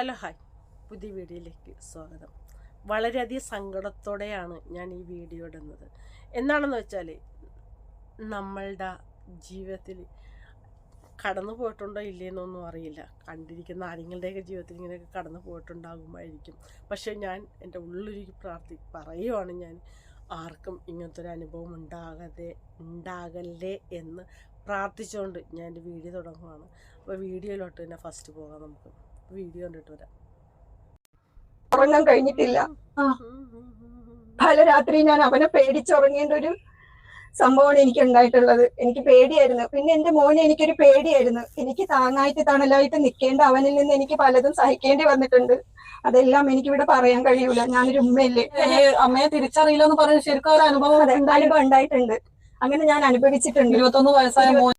Hello hi. പുതിയ വീഡിയോയിലേക്ക് സ്വാഗതം. വളരെയധികം സങ്കടത്തോടെയാണ് ഞാൻ ഈ വീഡിയോ ഇടുന്നത്. എന്താണെന്ന് വെച്ചാൽ നമ്മളുടെ ജീവിതത്തിൽ കടന്നു പോയിട്ടുണ്ടോ ഇല്ലയെന്നൊന്നും അറിയില്ല. കണ്ടിരിക്കുന്ന ആരെങ്കിലുടെയൊക്കെ ജീവിതത്തിൽ ഇങ്ങനെയൊക്കെ കടന്നു പോയിട്ടുണ്ടാകുമായിരിക്കും. പക്ഷേ ഞാൻ എന്റെ ഉള്ളൊരുക്കി പ്രാർത്ഥി പറയുവാണ് ഞാൻ ആർക്കും ഇങ്ങനത്തെ ഒരു അനുഭവം ഉണ്ടാകാതെ ഉണ്ടാകല്ലേ എന്ന് പ്രാർത്ഥിച്ചുകൊണ്ട് ഞാൻ എന്റെ വീഡിയോ തുടങ്ങുവാണ്. അപ്പോൾ വീഡിയോയിലോട്ട് തന്നെ ഫസ്റ്റ് പോകാം നമുക്ക്. വീഡിയോ കണ്ടിട്ട് വരാം. ഉറങ്ങാൻ കഴിഞ്ഞിട്ടില്ല. പല രാത്രി ഞാൻ അവനെ പേടിച്ചുറങ്ങേണ്ട ഒരു സംഭവമാണ് എനിക്ക് ഉണ്ടായിട്ടുള്ളത് എനിക്ക് പേടിയായിരുന്നു. പിന്നെ എന്റെ മോനെ എനിക്കൊരു പേടിയായിരുന്നു. എനിക്ക് താങ്ങായിട്ട് തണലായിട്ട് നിൽക്കേണ്ട അവനിൽ നിന്ന് എനിക്ക് പലതും സഹിക്കേണ്ടി വന്നിട്ടുണ്ട്. അതെല്ലാം എനിക്കിവിടെ പറയാൻ കഴിയൂല. ഞാനൊരു ഉമ്മയല്ലേ. അമ്മയെ തിരിച്ചറിയില്ല എന്ന് പറഞ്ഞ ശരിക്കും ഒരു അനുഭവം അതെ, അനുഭവം ഉണ്ടായിട്ടുണ്ട്. അങ്ങനെ ഞാൻ അനുഭവിച്ചിട്ടുണ്ട്. ഇരുപത്തൊന്ന് വയസ്സായ മോൻ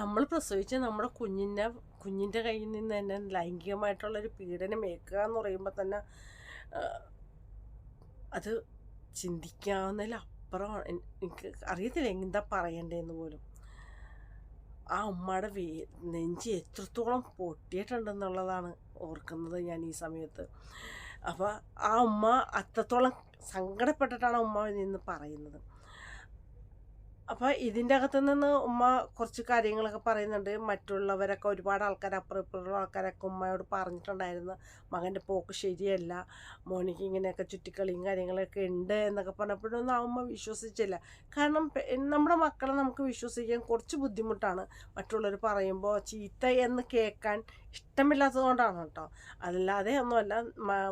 നമ്മൾ പ്രസവിച്ച നമ്മുടെ കുഞ്ഞിന്റെ കുഞ്ഞിന്റെ കയ്യിൽ നിന്ന് തന്നെ ലൈംഗികമായിട്ടുള്ളൊരു പീഡനം ഏൽക്കുക എന്ന് പറയുമ്പോൾ തന്നെ അത് ചിന്തിക്കാവുന്നതിലപ്പുറമാണ്. എനിക്ക് അറിയത്തില്ല എന്താ പറയണ്ടേന്ന് പോലും. ആ ഉമ്മയുടെ വേ നെഞ്ച് എത്രത്തോളം പൊട്ടിയിട്ടുണ്ടെന്നുള്ളതാണ് ഓർക്കുന്നത് ഞാൻ ഈ സമയത്ത്. അപ്പോൾ ആ ഉമ്മ അത്രത്തോളം സങ്കടപ്പെട്ടിട്ടാണ് ഉമ്മ നിന്ന് പറയുന്നത്. അപ്പോൾ ഇതിന്റെ അകത്ത് നിന്ന് ഉമ്മ കുറച്ച് കാര്യങ്ങളൊക്കെ പറയുന്നുണ്ട്. മറ്റുള്ളവരൊക്കെ ഒരുപാട് ആൾക്കാർ അപ്പുറം ഇപ്പുറമുള്ള ആൾക്കാരൊക്കെ ഉമ്മയോട് പറഞ്ഞിട്ടുണ്ടായിരുന്നു. മകന്റെ പോക്ക് ശരിയല്ല. മോനിക്ക് ഇങ്ങനെയൊക്കെ ചുറ്റിക്കളിയും കാര്യങ്ങളൊക്കെ ഉണ്ട് എന്നൊക്കെ പറഞ്ഞപ്പോഴൊന്നും ആ ഉമ്മ വിശ്വസിച്ചില്ല. കാരണം നമ്മുടെ മക്കളെ നമുക്ക് വിശ്വസിക്കാൻ കുറച്ച് ബുദ്ധിമുട്ടാണ്. മറ്റുള്ളവർ പറയുമ്പോൾ ചീത്ത എന്ന് കേൾക്കാൻ ഇഷ്ടമില്ലാത്തത് കൊണ്ടാണ് കേട്ടോ. അല്ലാതെ ഒന്നുമല്ല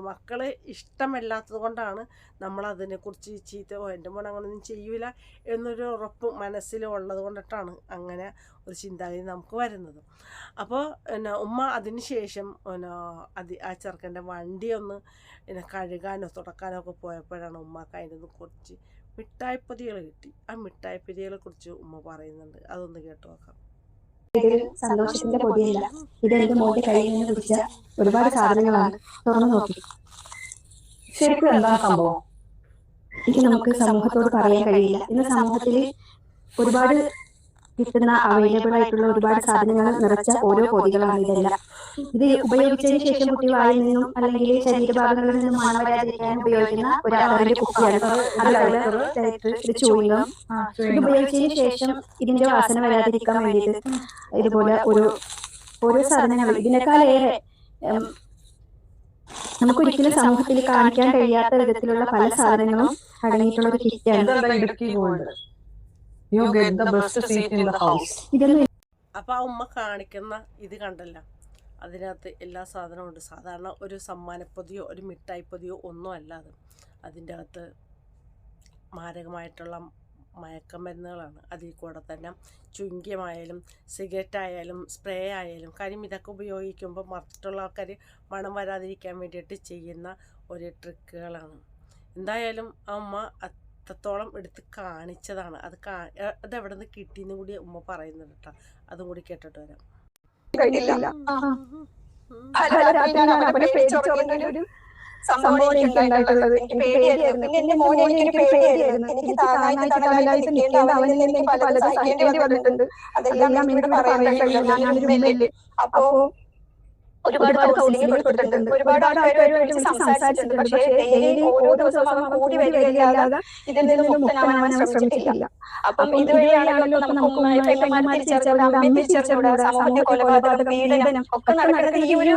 മക്കൾ ഇഷ്ടമില്ലാത്തത് കൊണ്ടാണ് നമ്മളതിനെക്കുറിച്ച് ചീത്ത എന്റെ മോൻ അങ്ങനെയൊന്നും ചെയ്യൂല എന്നൊരു ഉറപ്പ് മനസ്സിൽ ഉള്ളത് കൊണ്ടിട്ടാണ് അങ്ങനെ ഒരു ചിന്താഗതി നമുക്ക് വരുന്നത്. അപ്പോൾ പിന്നെ ഉമ്മ അതിന് ശേഷം പിന്നെ അതി ആ ചെറുക്കന്റെ വണ്ടി ഒന്ന് പിന്നെ കഴുകാനോ തുടക്കാനോ ഒക്കെ പോയപ്പോഴാണ് ഉമ്മക്ക് അതിന്റെ നിന്ന് കുറച്ച് മിഠായിപ്പൊതികൾ കിട്ടി. ആ മിഠായിപ്പൊതികളെ കുറിച്ച് ഉമ്മ പറയുന്നുണ്ട്. അതൊന്ന് കേട്ട് നോക്കാം. സന്തോഷത്തിന്റെ പൊതിയില്ല. ഇത് എന്റെ മോന്റെ കയ്യിൽ നിന്ന് പിടിച്ച ഒരുപാട് സാധനങ്ങളാണ്. തുറന്നു നോക്കി. ശരിക്കും എന്താ സംഭവം? എനിക്ക് നമുക്ക് സമൂഹത്തോട് പറയാൻ കഴിയില്ല. ഇന്ന് സമൂഹത്തിൽ ഒരുപാട് കിട്ടുന്ന അവൈലബിൾ ആയിട്ടുള്ള ഒരുപാട് സാധനങ്ങൾ നിറച്ച ഓരോ പൊതികളാണ് ഇതെല്ലാം. ഇത് ഉപയോഗിച്ചതിന് ശേഷം കുട്ടി വായിൽ നിന്നും അല്ലെങ്കിൽ ശരീരഭാഗങ്ങളിൽ നിന്നും മണം വരാതിരിക്കാൻ ഉപയോഗിക്കുന്ന ഒരു കുട്ടിയാണ്. കുപ്പിയാണ് ഇത് ഉപയോഗിച്ചതിന് ശേഷം ഇതിന്റെ വാസന വരാതിരിക്കാൻ വേണ്ടിയിട്ട് ഇതുപോലെ ഒരു ഓരോ സാധനങ്ങൾ ഇതിനേക്കാളേറെ ഉം, നമുക്കൊരിക്കലും സമൂഹത്തിൽ കാണിക്കാൻ കഴിയാത്ത വിധത്തിലുള്ള പല സാധനങ്ങളും അടങ്ങിയിട്ടുള്ള ഒരു കിറ്റാണ് അപ്പൊ Idukki gold you get the best seat in the house ഇതൊന്നും അപ്പോൾ ആ ഉമ്മ കാണിക്കുന്ന ഇത് കണ്ടല്ല. അതിനകത്ത് എല്ലാ സാധനവും ഉണ്ട്. സാധാരണ ഒരു സമ്മാനപ്പൊതിയോ ഒരു മിഠായിപ്പൊതിയോ ഒന്നും അല്ല അത്. അതിന്റെ അകത്ത് മാരകമായിട്ടുള്ള മയക്കമരുന്നുകളാണ്. അതിൽ കൂടെ തന്നെ ചുങ്കിയമായാലും സിഗരറ്റ് ആയാലും സ്പ്രേ ആയാലും കാര്യം ഇതൊക്കെ ഉപയോഗിക്കുമ്പോൾ മറ്റുള്ള ആൾക്കാർ മണം വരാതിരിക്കാൻ വേണ്ടിയിട്ട് ചെയ്യുന്ന ഒരു ട്രിക്കുകളാണ്. എന്തായാലും അമ്മ ഉമ്മ അത്രത്തോളം എടുത്ത് കാണിച്ചതാണ്. അത് കാ അത് എവിടെ നിന്ന് കിട്ടിയെന്ന് കൂടി ഉമ്മ പറയുന്നുണ്ട് കേട്ടോ. അതും കൂടി കേട്ടിട്ട് വരാം. കഴിഞ്ഞില്ല സംഭവമാണ് എനിക്ക് ഉണ്ടായിട്ടുള്ളത്. എനിക്ക് പേടിയായിരുന്നു. പിന്നെ എന്റെ മോനെ എനിക്കൊരു പേടിയായിരുന്നു. എനിക്ക് താങ്ങായിട്ട് തണലായിട്ട് നിൽക്കേണ്ട അവനിൽ നിന്ന് എനിക്ക് പലതും സഹിക്കേണ്ടി വന്നിട്ടുണ്ട്. അതെല്ലാം എനിക്ക് പറയാൻ കഴിയില്ല. ഞാനൊരു അപ്പോ ഒരുപാട് കൗൺസിലിംഗ് കൊടുത്തിട്ടുണ്ട്. ഒരുപാട് ആൾക്കാരുമായിട്ട് സംസാരിച്ചിട്ടുണ്ട്. പക്ഷേ ഡെയിലി ഓരോ ദിവസവും കൂടി വരികയല്ലാതെ ഇതിൽ നിന്ന് മുക്തനാവാൻ അവൻ ശ്രമിച്ചിട്ടില്ല. അപ്പം ഇതുവഴിയാണല്ലോ നമുക്ക് ഉമ്മമാരെ തിരിച്ചറിഞ്ഞൂടാ അമ്മയെ തിരിച്ചറിഞ്ഞൂടാ സമൂഹത്തിന്റെ കൊലപാതകം പീഡനം ഒക്കെ നടക്കുന്നത് ഈ ഒരു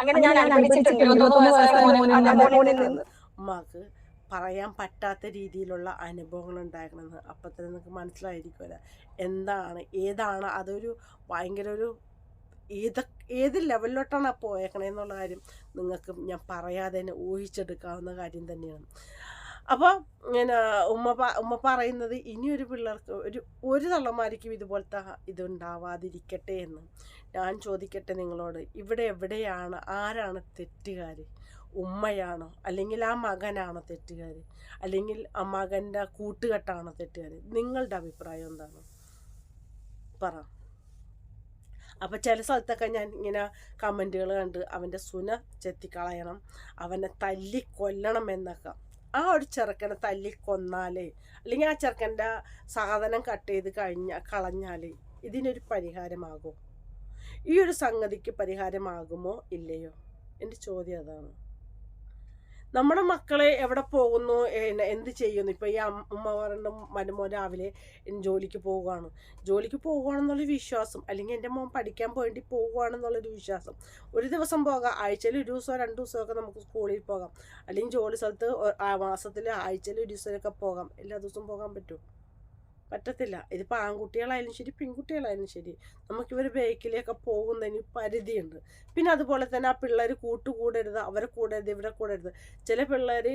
അങ്ങനെ ഞാൻ അനുഭവിച്ചിട്ടുണ്ട്. നിന്ന്. മോനിൽ നിന്ന് ഉമ്മാക്ക് പറയാൻ പറ്റാത്ത രീതിയിലുള്ള അനുഭവങ്ങൾ ഉണ്ടായിരുന്നത് അപ്പം തന്നെ നിങ്ങൾക്ക് മനസ്സിലായിരിക്കുമല്ലോ. എന്താണ് ഏതാണ് അതൊരു ഭയങ്കര ഒരു ഏത് ഏത് ലെവലിലോട്ടാണ് ആ പോയേക്കണേന്നുള്ള കാര്യം നിങ്ങൾക്ക് ഞാൻ പറയാതെ തന്നെ ഊഹിച്ചെടുക്കാവുന്ന കാര്യം തന്നെയാണ്. അപ്പോൾ ഇങ്ങനെ ഉമ്മ ഉമ്മ പറയുന്നത് ഇനിയൊരു പിള്ളേർക്ക് ഒരു ഒരു തള്ളമാരിക്കും ഇതുപോലത്തെ ഇതുണ്ടാവാതിരിക്കട്ടെ എന്ന്. ഞാൻ ചോദിക്കട്ടെ നിങ്ങളോട് ഇവിടെ എവിടെയാണ് ആരാണ് തെറ്റുകാർ ഉമ്മയാണോ? അല്ലെങ്കിൽ ആ മകനാണോ തെറ്റുകാർ അല്ലെങ്കിൽ ആ മകന്റെ കൂട്ടുകെട്ടാണോ തെറ്റുകാർ നിങ്ങളുടെ അഭിപ്രായം എന്താണ്? പറ. അപ്പം ചില സ്ഥലത്തൊക്കെ ഞാൻ ഇങ്ങനെ കമന്റുകൾ കണ്ട് അവന്റെ സുന ചെത്തിക്കളയണം അവനെ തല്ലി കൊല്ലണം എന്നൊക്കെ. ആ ഒരു ചെറുക്കനെ തല്ലി കൊന്നാലേ അല്ലെങ്കിൽ ആ ചെറുക്കന്റെ സാധനം കട്ട് ചെയ്ത് കഴിഞ്ഞ കളഞ്ഞാലേ ഇതിനൊരു പരിഹാരമാകുമോ ഈ ഒരു സംഗതിക്ക് പരിഹാരമാകുമോ ഇല്ലയോ? എന്റെ ചോദ്യം അതാണ്. നമ്മുടെ മക്കളെ എവിടെ പോകുന്നു? എന്ത് ചെയ്യുന്നു? ഇപ്പോൾ ഈ അമ്മ പറഞ്ഞ മരുമോൻ രാവിലെ ജോലിക്ക് പോവുകയാണ്. ജോലിക്ക് പോവുകയാണെന്നുള്ളൊരു വിശ്വാസം. അല്ലെങ്കിൽ എന്റെ മോൻ പഠിക്കാൻ വേണ്ടി പോവുകയാണെന്നുള്ളൊരു വിശ്വാസം. ഒരു ദിവസം പോകാം. ആഴ്ചയിൽ ഒരു ദിവസമോ രണ്ട് ദിവസമൊക്കെ നമുക്ക് സ്കൂളിൽ പോകാം. അല്ലെങ്കിൽ ജോലി സ്ഥലത്ത് മാസത്തിൽ ആഴ്ചയിൽ ഒരു ദിവസമൊക്കെ പോകാം. എല്ലാ ദിവസവും പോകാൻ പറ്റുമോ? പറ്റത്തില്ല. ഇതിപ്പോൾ ആൺകുട്ടികളായാലും ശരി പെൺകുട്ടികളായാലും ശരി നമുക്കിവർ ബേക്കിലേക്ക് പോകുന്നതിന് പരിധിയുണ്ട്. പിന്നെ അതുപോലെ തന്നെ ആ പിള്ളേർ കൂട്ടുകൂടരുത് അവരെ കൂടരുത് ഇവരെ കൂടരുത്. ചില പിള്ളേർ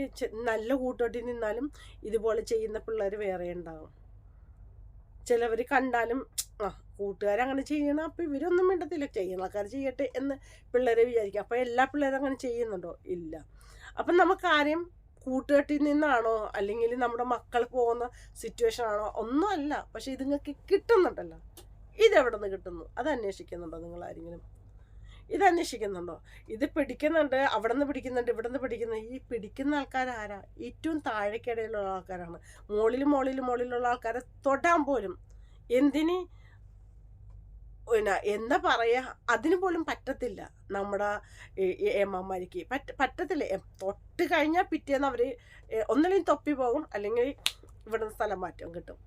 നല്ല കൂട്ടുകെട്ടിൽ നിന്നാലും ഇതുപോലെ ചെയ്യുന്ന പിള്ളേർ വേറെ ഉണ്ടാകും ചിലവർ കണ്ടാലും ആ കൂട്ടുകാരങ്ങനെ ചെയ്യണം അപ്പം ഇവരൊന്നും മിണ്ടത്തില്ല. ചെയ്യുന്ന ആൾക്കാർ ചെയ്യട്ടെ എന്ന് പിള്ളേരെ വിചാരിക്കും. അപ്പോൾ എല്ലാ പിള്ളേരും അങ്ങനെ ചെയ്യുന്നുണ്ടോ? ഇല്ല. അപ്പം നമുക്കാരെയും കൂട്ടുകെട്ടിൽ നിന്നാണോ അല്ലെങ്കിൽ നമ്മുടെ മക്കൾ പോകുന്ന സിറ്റുവേഷൻ ആണോ ഒന്നുമല്ല. പക്ഷെ ഇത് നിങ്ങൾക്ക് കിട്ടുന്നുണ്ടല്ലോ. ഇതെവിടെ നിന്ന് കിട്ടുന്നു? അത് അന്വേഷിക്കുന്നുണ്ടോ നിങ്ങൾ ആരെങ്കിലും? ഇത് അന്വേഷിക്കുന്നുണ്ടോ? ഇത് പിടിക്കുന്നുണ്ട് അവിടെ നിന്ന് പിടിക്കുന്നുണ്ട് ഇവിടെ നിന്ന് പിടിക്കുന്നുണ്ട്. ഈ പിടിക്കുന്ന ആൾക്കാരാരാ ഏറ്റവും താഴേക്കിടയിലുള്ള ആൾക്കാരാണ്. മുകളിലും മുകളിലും മുകളിലുള്ള ആൾക്കാരെ തൊടാൻ പോലും. എന്തിന്? പിന്നെ എന്താ പറയുക അതിന് പോലും പറ്റത്തില്ല നമ്മുടെ ഏമ്മമാർക്ക് പറ്റ പറ്റത്തില്ല. തൊട്ട് കഴിഞ്ഞാൽ പിറ്റേന്ന് അവർ ഒന്നിലും തൊപ്പി പോകും. അല്ലെങ്കിൽ ഇവിടുന്ന് സ്ഥലം മാറ്റം കിട്ടും.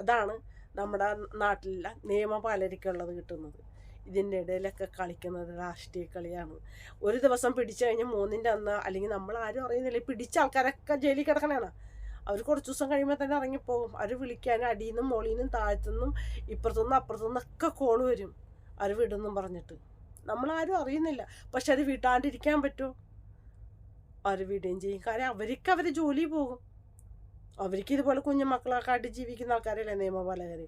അതാണ് നമ്മുടെ നാട്ടിലുള്ള നിയമപാലരിക്കുള്ളത് കിട്ടുന്നത്. ഇതിന്റെ ഇടയിലൊക്കെ കളിക്കുന്നത് രാഷ്ട്രീയ കളിയാണ്. ഒരു ദിവസം പിടിച്ചു കഴിഞ്ഞാൽ മൂന്നിന്റെ അന്ന് അല്ലെങ്കിൽ നമ്മൾ ആരും അറിയുന്നില്ല പിടിച്ച ആൾക്കാരൊക്കെ ജയിലിൽ കിടക്കണേണ് അവർ കുറച്ച് ദിവസം കഴിയുമ്പോൾ തന്നെ ഇറങ്ങിപ്പോകും. അവർ വിളിക്കാൻ അടിയിൽ നിന്നും മുകളിൽ നിന്നും താഴത്തുനിന്നും ഇപ്പുറത്തുനിന്നും അപ്പുറത്തുനിന്നും ഒക്കെ കോൾ വരും. അവർ വിടുന്നും പറഞ്ഞിട്ട്. നമ്മളാരും അറിയുന്നില്ല. പക്ഷെ അത് വിടാണ്ടിരിക്കാൻ പറ്റുമോ? അവർ വിടുകയും ചെയ്യും. കാര്യം അവർക്ക് അവർ ജോലി പോകും. അവർക്ക് ഇതുപോലെ കുഞ്ഞുമക്കളൊക്കെ ആയിട്ട് ജീവിക്കുന്ന ആൾക്കാരല്ലേ നിയമപാലകർ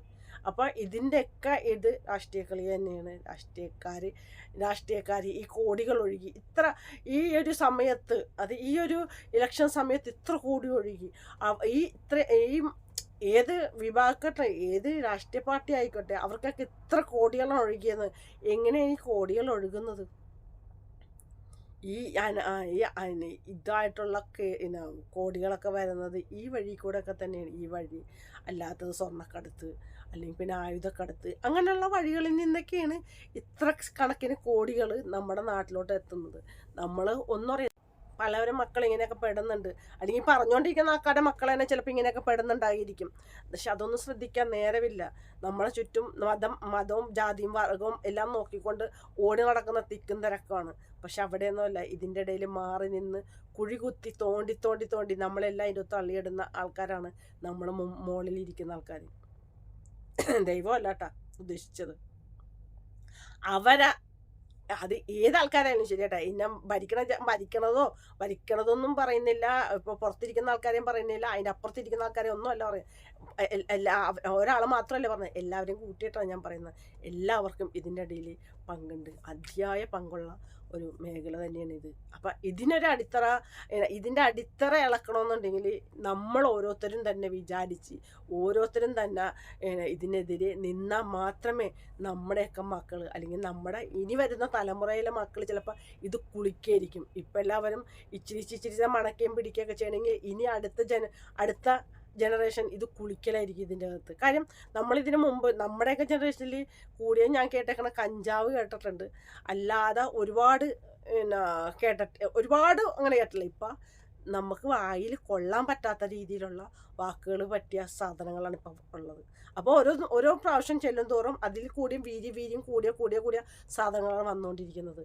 അപ്പോൾ ഇതിന്റെയൊക്കെ ഇത് രാഷ്ട്രീയ കളി തന്നെയാണ്. രാഷ്ട്രീയക്കാർ രാഷ്ട്രീയക്കാർ ഈ കോടികൾ ഒഴുകി. ഇത്ര ഈ ഒരു സമയത്ത് അത് ഈ ഒരു ഇലക്ഷൻ സമയത്ത് ഇത്ര കോടി ഒഴുകി. ഈ ഇത്ര ഈ ഏത് വിഭാഗക്കട്ടെ ഏത് രാഷ്ട്രീയ പാർട്ടി ആയിക്കോട്ടെ അവർക്കൊക്കെ ഇത്ര കോടികളാണ് ഒഴുകിയത്. എങ്ങനെയാണ് ഈ കോടികൾ ഒഴുകുന്നത്? ഈ ഇതായിട്ടുള്ള കേ- കോടികളൊക്കെ വരുന്നത് ഈ വഴി കൂടെ ഒക്കെ തന്നെയാണ്. ഈ വഴി അല്ലാത്തത് സ്വർണക്കടത്ത് അല്ലെങ്കിൽ പിന്നെ ആയുധക്കടത്ത് അങ്ങനെയുള്ള വഴികളിൽ നിന്നൊക്കെയാണ് ഇത്ര കണക്കിന് കോടികൾ നമ്മുടെ നാട്ടിലോട്ട് എത്തുന്നത്. നമ്മൾ ഒന്നും അറിയാം പലവരും മക്കൾ ഇങ്ങനെയൊക്കെ പെടുന്നുണ്ട്. അല്ലെങ്കിൽ പറഞ്ഞുകൊണ്ടിരിക്കുന്ന ആൾക്കാരുടെ മക്കൾ തന്നെ ചിലപ്പോൾ ഇങ്ങനെയൊക്കെ പെടുന്നുണ്ടായിരിക്കും. പക്ഷെ അതൊന്നും ശ്രദ്ധിക്കാൻ നേരമില്ല. നമ്മളെ ചുറ്റും മതം മതവും ജാതിയും വർഗവും എല്ലാം നോക്കിക്കൊണ്ട് ഓടി നടക്കുന്ന തിക്കും തിരക്കാണ് പക്ഷെ അവിടെയൊന്നുമല്ല ഇതിന്റെ ഇടയിൽ മാറി നിന്ന് കുഴി കുത്തി തോണ്ടി തോണ്ടി തോണ്ടി നമ്മളെല്ലാം ഇതിൽ തള്ളിയിടുന്ന ആൾക്കാരാണ് നമ്മൾ മുകളിലിരിക്കുന്ന ആൾക്കാർ ദൈവമല്ല ഉദ്ദേശിച്ചത്. അവരെ അത് ഏത് ആൾക്കാരായാലും ശരി കേട്ടോ ഇന്ന ഭരിക്കണ ഭരിക്കണതോ ഭരിക്കണതൊന്നും പറയുന്നില്ല. ഇപ്പോൾ പുറത്തിരിക്കുന്ന ആൾക്കാരെയും പറയുന്നില്ല. അതിന്റെ അപ്പുറത്തിരിക്കുന്ന ആൾക്കാരെ ഒന്നും അല്ല പറയുന്നത് എല്ലാ ഒരാൾ മാത്രമല്ല പറഞ്ഞത് എല്ലാവരെയും കൂട്ടിയിട്ടാണ് ഞാൻ പറയുന്നത്. എല്ലാവർക്കും ഇതിന്റെ ഇടയിൽ പങ്കുണ്ട്. അതിയായ പങ്കുള്ള ഒരു മേഖല തന്നെയാണ് ഇത് അപ്പം ഇതിനൊരു അടിത്തറ ഇതിന്റെ അടിത്തറ ഇളക്കണമെന്നുണ്ടെങ്കിൽ നമ്മൾ ഓരോരുത്തരും തന്നെ വിചാരിച്ച് ഓരോരുത്തരും തന്നെ ഇതിനെതിരെ നിന്നാൽ മാത്രമേ നമ്മുടെയൊക്കെ മക്കൾ അല്ലെങ്കിൽ നമ്മുടെ ഇനി വരുന്ന തലമുറയിലെ മക്കൾ ചിലപ്പോൾ ഇത് കുളിക്കായിരിക്കും. ഇപ്പം എല്ലാവരും ഇച്ചിരി ഇച്ചിരി മണക്കുകയും പിടിക്കുകയൊക്കെ ചെയ്യണമെങ്കിൽ ഇനി അടുത്ത ജന അടുത്ത ജനറേഷൻ ഇത് കുളിക്കലായിരിക്കും ഇതിന്റെ അകത്ത്. കാര്യം നമ്മളിതിന് മുമ്പ് നമ്മുടെയൊക്കെ ജനറേഷനിൽ കൂടിയ ഞാൻ കേട്ടേക്കണ കഞ്ചാവ് കേട്ടിട്ടുണ്ട്. അല്ലാതെ ഒരുപാട് പിന്നെ കേട്ടിട്ട് ഒരുപാട് അങ്ങനെ കേട്ടില്ല. ഇപ്പം നമുക്ക് വായിൽ കൊള്ളാൻ പറ്റാത്ത രീതിയിലുള്ള വാക്കുകൾ പറ്റിയ സാധനങ്ങളാണ് ഇപ്പം ഉള്ളത്. അപ്പോൾ ഓരോ ഓരോ പ്രാവശ്യം ചെല്ലും തോറും അതിൽ കൂടിയും വീര്യം വീര്യം കൂടിയ കൂടിയ കൂടിയ സാധനങ്ങളാണ് വന്നുകൊണ്ടിരിക്കുന്നത്.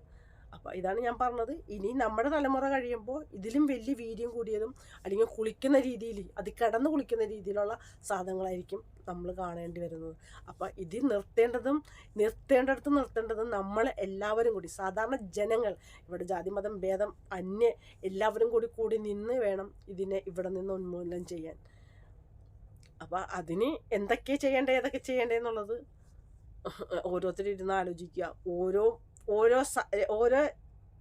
അപ്പോൾ ഇതാണ് ഞാൻ പറഞ്ഞത്. ഇനി നമ്മുടെ തലമുറ കഴിയുമ്പോൾ ഇതിലും വലിയ വീര്യം കൂടിയതും അല്ലെങ്കിൽ കുളിക്കുന്ന രീതിയിൽ അത് കിടന്ന് കുളിക്കുന്ന രീതിയിലുള്ള സാധനങ്ങളായിരിക്കും നമ്മൾ കാണേണ്ടി വരുന്നത്. അപ്പോൾ ഇത് നിർത്തേണ്ടതും നിർത്തേണ്ടടുത്ത് നിർത്തേണ്ടതും നമ്മൾ എല്ലാവരും കൂടി സാധാരണ ജനങ്ങൾ ഇവിടെ ജാതി മതം ഭേദം അന്യ എല്ലാവരും കൂടി കൂടി നിന്ന് വേണം ഇതിനെ ഇവിടെ നിന്ന് ഉന്മൂലനം ചെയ്യാൻ. അപ്പോൾ അതിന് എന്തൊക്കെ ചെയ്യേണ്ടത് ഏതൊക്കെ ചെയ്യേണ്ടത് എന്നുള്ളത് ഓരോരുത്തരിരുന്ന് ആലോചിക്കുക. ഓരോ ഓരോ ഓരോ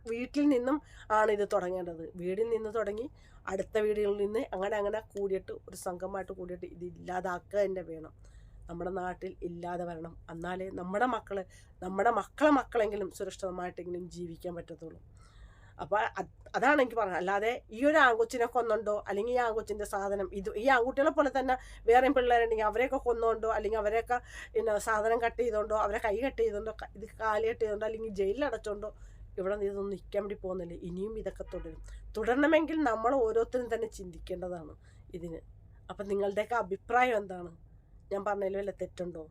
വീട്ടിൽ നിന്നും ആണ് ഇത് തുടങ്ങേണ്ടത്. വീടിൽ നിന്ന് തുടങ്ങി അടുത്ത വീടുകളിൽ നിന്ന് അങ്ങനെ അങ്ങനെ കൂടിയിട്ട് ഒരു സംഘമായിട്ട് കൂടിയിട്ട് ഇത് ഇല്ലാതാക്കുക തന്നെ വേണം. നമ്മുടെ നാട്ടിൽ ഇല്ലാതെ വരണം. എന്നാലേ നമ്മുടെ മക്കൾ നമ്മുടെ മക്കളെ മക്കളെങ്കിലും സുരക്ഷിതമായിട്ടെങ്കിലും ജീവിക്കാൻ പറ്റത്തുള്ളൂ. അപ്പോൾ അതാണ് എനിക്ക് പറഞ്ഞത്. അല്ലാതെ ഈ ഒരു ആൺകൊച്ചിനെ കൊന്നുണ്ടോ അല്ലെങ്കിൽ ഈ ആൺകൊച്ചിന്റെ സാധനം ഇത് ഈ ആൺകുട്ടികളെ പോലെ തന്നെ വേറെയും പിള്ളേരുണ്ടെങ്കിൽ അവരെയൊക്കെ കൊന്നുകൊണ്ടോ അല്ലെങ്കിൽ അവരെയൊക്കെ പിന്നെ സാധനം കട്ട് ചെയ്തുകൊണ്ടോ അവരെ കൈ കട്ട് ചെയ്തുകൊണ്ടോ ഇത് കാലി കട്ട് ചെയ്തുകൊണ്ടോ അല്ലെങ്കിൽ ജയിലിൽ അടച്ചുകൊണ്ടോ ഇവിടെ ഇതൊന്നും നിൽക്കാൻ വേണ്ടി പോകുന്നില്ല. ഇനിയും ഇതൊക്കെ തുടരും. തുടരണമെങ്കിൽ നമ്മൾ ഓരോരുത്തരും തന്നെ ചിന്തിക്കേണ്ടതാണ് ഇതിന്. അപ്പം നിങ്ങളുടെയൊക്കെ അഭിപ്രായം എന്താണ്? ഞാൻ പറഞ്ഞതിൽ വല്ല തെറ്റുണ്ടോ?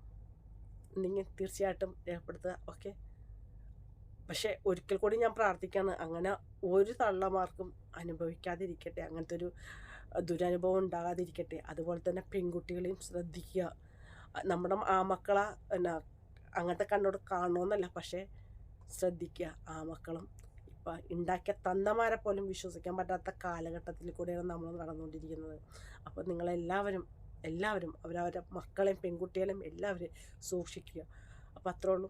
നിങ്ങൾ തീർച്ചയായിട്ടും രേഖപ്പെടുത്തുക. ഓക്കെ? പക്ഷേ ഒരിക്കൽ കൂടി ഞാൻ പ്രാർത്ഥിക്കുകയാണ് അങ്ങനെ ഒരു തള്ളമാർക്കും അനുഭവിക്കാതിരിക്കട്ടെ. അങ്ങനത്തെ ഒരു ദുരനുഭവം ഉണ്ടാകാതിരിക്കട്ടെ. അതുപോലെ തന്നെ പെൺകുട്ടികളെയും ശ്രദ്ധിക്കുക. നമ്മുടെ ആ മക്കളെ എന്നാ അങ്ങനത്തെ കണ്ണോട് കാണണമെന്നല്ല പക്ഷേ ശ്രദ്ധിക്കുക. ആ മക്കളും ഇപ്പം ഉണ്ടാക്കിയ തന്തമാരെ പോലും വിശ്വസിക്കാൻ പറ്റാത്ത കാലഘട്ടത്തിൽ കൂടെയാണ് നമ്മൾ നടന്നുകൊണ്ടിരിക്കുന്നത്. അപ്പോൾ നിങ്ങളെല്ലാവരും എല്ലാവരും അവരവരുടെ മക്കളെയും പെൺകുട്ടികളെയും എല്ലാവരും സൂക്ഷിക്കുക. അപ്പോൾ അത്രേ ഉള്ളൂ.